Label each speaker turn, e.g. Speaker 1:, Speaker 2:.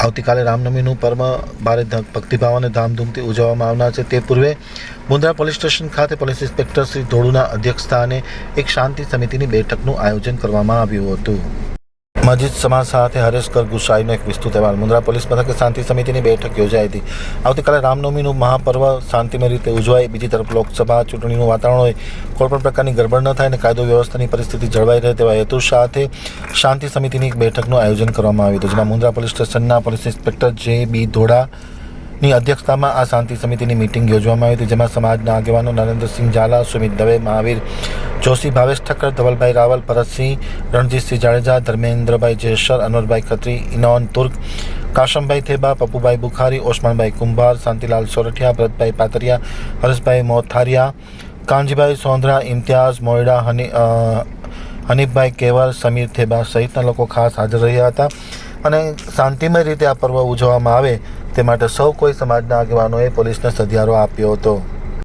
Speaker 1: આવતીકાલે રામનવમીનું પર્વ ભારે ભક્તિભાવ અને ધામધૂમથી ઉજવવામાં આવનાર છે. તે પૂર્વે મુન્દ્રા પોલીસ સ્ટેશન ખાતે પોલીસ ઇન્સ્પેક્ટર શ્રી ધોળુના અધ્યક્ષસ્થાને એક શાંતિ સમિતિની બેઠકનું આયોજન કરવામાં આવ્યું હતું. મસ્જિદ સમાજ સાથે હરેશકર ગુસાઈનો એક વિસ્તૃત અહેવાલ. મુન્દ્રા પોલીસ મથકે શાંતિ સમિતિની બેઠક યોજાઈ હતી. આવતીકાલે રામનવમીનું મહાપર્વ શાંતિમય રીતે ઉજવાય બીજી તરફ લોકસભા ચૂંટણીનું વાતાવરણ હોય કોઈપણ પ્રકારની ગડબડ ન થાય અને કાયદો વ્યવસ્થાની પરિસ્થિતિ જળવાઈ રહે તેવા હેતુ સાથે શાંતિ સમિતિની એક બેઠકનું આયોજન કરવામાં આવ્યું હતું, જેમાં મુન્દ્રા પોલીસ સ્ટેશનના police inspector J B Dhoda ની અધ્યક્ષતામાં આ શાંતિ સમિતિની મિટિંગ યોજવામાં આવી હતી, જેમાં સમાજના આગેવાનો નરેન્દ્રસિંહ ઝાલા, સુમિત દવે, મહાવીર જોશી, ભાવેશ ઠક્કર, ધવલભાઈ રાવલ, ભરતસિંહ, રણજીતસિંહ જાડેજા, ધર્મેન્દ્રભાઈ જેસર, અનવરભાઈ ખત્રી ઇનોન તુર્ક, કાશમભાઈ થેબા, પપ્પુભાઈ બુખારી, ઓસમાનભાઈ કુંભાર, શાંતિલાલ સોરઠિયા, ભરતભાઈ પાતરિયા, હરેશભાઈ મોથારિયા, કાનજીભાઈ સોંધરા, ઇમ્તિયાઝ, મોયડા, હની હનીફભાઈ કેવર, સમીર થેબા સહિતના લોકો ખાસ હાજર રહ્યા હતા અને શાંતિમય રીતે આ પર્વ ઉજવવામાં આવે તે માટે સૌ કોઈ સમાજના આગેવાનોએ પોલીસને સધિયારો આપ્યો હતો.